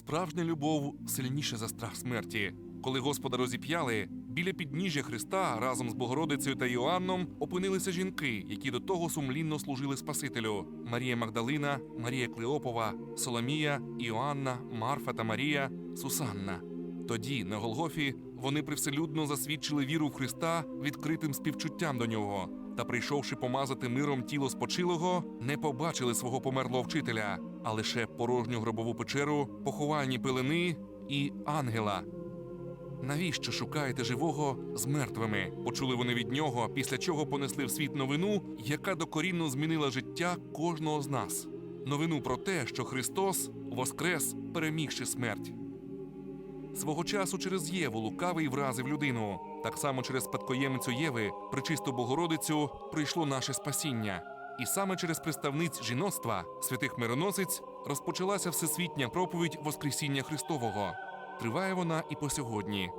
Справжня любов сильніша за страх смерті. Коли Господа розіп'яли, біля підніжжя Христа разом з Богородицею та Йоанном опинилися жінки, які до того сумлінно служили Спасителю: Марія Магдалина, Марія Клеопова, Соломія, Іоанна, Марфа та Марія, Сусанна. Тоді, на Голгофі, вони привселюдно засвідчили віру в Христа відкритим співчуттям до нього. Та, прийшовши помазати миром тіло спочилого, не побачили свого померлого вчителя, а лише порожню гробову печеру, поховальні пилини і ангела. Навіщо шукаєте живого з мертвими? Почули вони від нього, після чого понесли в світ новину, яка докорінно змінила життя кожного з нас. Новину про те, що Христос воскрес, перемігши смерть. Свого часу через Єву лукавий вразив людину. Так само через спадкоємицю Єви, причисту Богородицю, прийшло наше спасіння. І саме через представниць жіноцтва, святих мироносиць, розпочалася всесвітня проповідь Воскресіння Христового. Триває вона і по сьогодні.